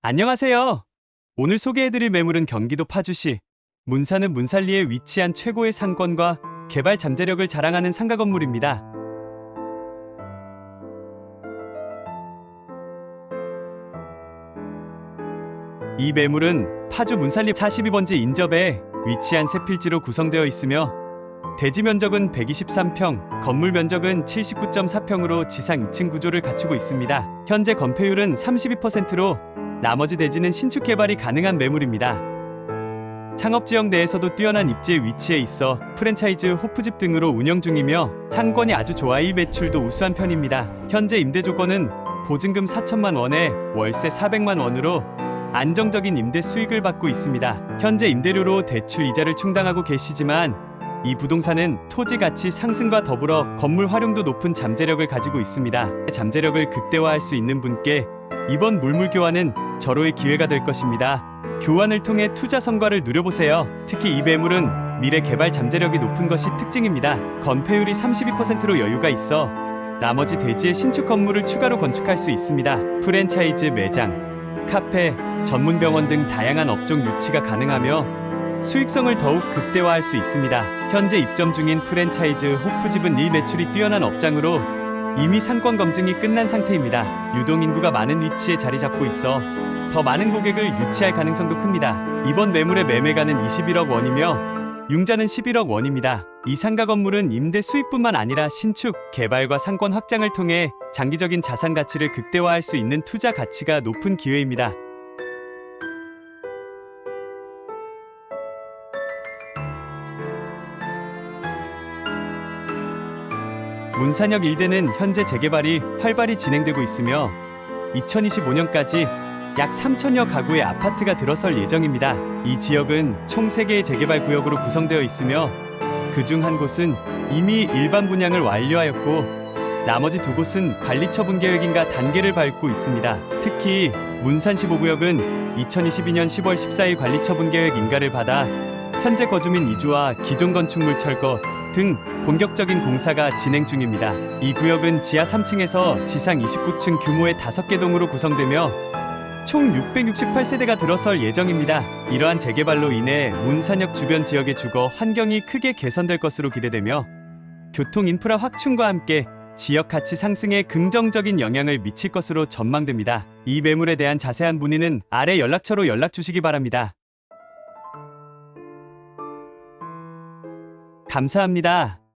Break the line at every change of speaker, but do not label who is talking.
안녕하세요. 오늘 소개해드릴 매물은 경기도 파주시 문사는 문살리에 위치한 최고의 상권과 개발 잠재력을 자랑하는 상가 건물입니다. 이 매물은 파주 문살리 42번지 인접에 위치한 세 필지로 구성되어 있으며 대지 면적은 123평, 건물 면적은 79.4평으로 지상 2층 구조를 갖추고 있습니다. 현재 건폐율은 32%로 나머지 대지는 신축 개발이 가능한 매물입니다. 창업 지역 내에서도 뛰어난 입지에 위치해 있어 프랜차이즈 호프집 등으로 운영 중이며 상권이 아주 좋아 이 매출도 우수한 편입니다. 현재 임대 조건은 보증금 4천만 원에 월세 400만 원으로 안정적인 임대 수익을 받고 있습니다. 현재 임대료로 대출 이자를 충당하고 계시지만 이 부동산은 토지 가치 상승과 더불어 건물 활용도 높은 잠재력을 가지고 있습니다. 잠재력을 극대화할 수 있는 분께 이번 물물 교환은 절호의 기회가 될 것입니다. 교환을 통해 투자 성과를 누려보세요. 특히 이 매물은 미래 개발 잠재력이 높은 것이 특징입니다. 건폐율이 32%로 여유가 있어 나머지 대지에 신축 건물을 추가로 건축할 수 있습니다. 프랜차이즈 매장, 카페, 전문 병원 등 다양한 업종 유치가 가능하며 수익성을 더욱 극대화할 수 있습니다. 현재 입점 중인 프랜차이즈 호프집은 이 매출이 뛰어난 업장으로 이미 상권 검증이 끝난 상태입니다. 유동 인구가 많은 위치에 자리 잡고 있어 더 많은 고객을 유치할 가능성도 큽니다. 이번 매물의 매매가는 21억 원이며 융자는 11억 원입니다. 이 상가 건물은 임대 수익뿐만 아니라 신축, 개발과 상권 확장을 통해 장기적인 자산 가치를 극대화할 수 있는 투자 가치가 높은 기회입니다. 문산역 일대는 현재 재개발이 활발히 진행되고 있으며 2025년까지 약 3천여 가구의 아파트가 들어설 예정입니다. 이 지역은 총 3개의 재개발 구역으로 구성되어 있으며 그 중 한 곳은 이미 일반 분양을 완료하였고 나머지 두 곳은 관리 처분 계획인가 단계를 밟고 있습니다. 특히 문산 15구역은 2022년 10월 14일 관리 처분 계획 인가를 받아 현재 거주민 이주와 기존 건축물 철거 등 본격적인 공사가 진행 중입니다. 이 구역은 지하 3층에서 지상 29층 규모의 5개 동으로 구성되며 총 668세대가 들어설 예정입니다. 이러한 재개발로 인해 문산역 주변 지역의 주거 환경이 크게 개선될 것으로 기대되며 교통 인프라 확충과 함께 지역 가치 상승에 긍정적인 영향을 미칠 것으로 전망됩니다. 이 매물에 대한 자세한 문의는 아래 연락처로 연락 주시기 바랍니다. 감사합니다.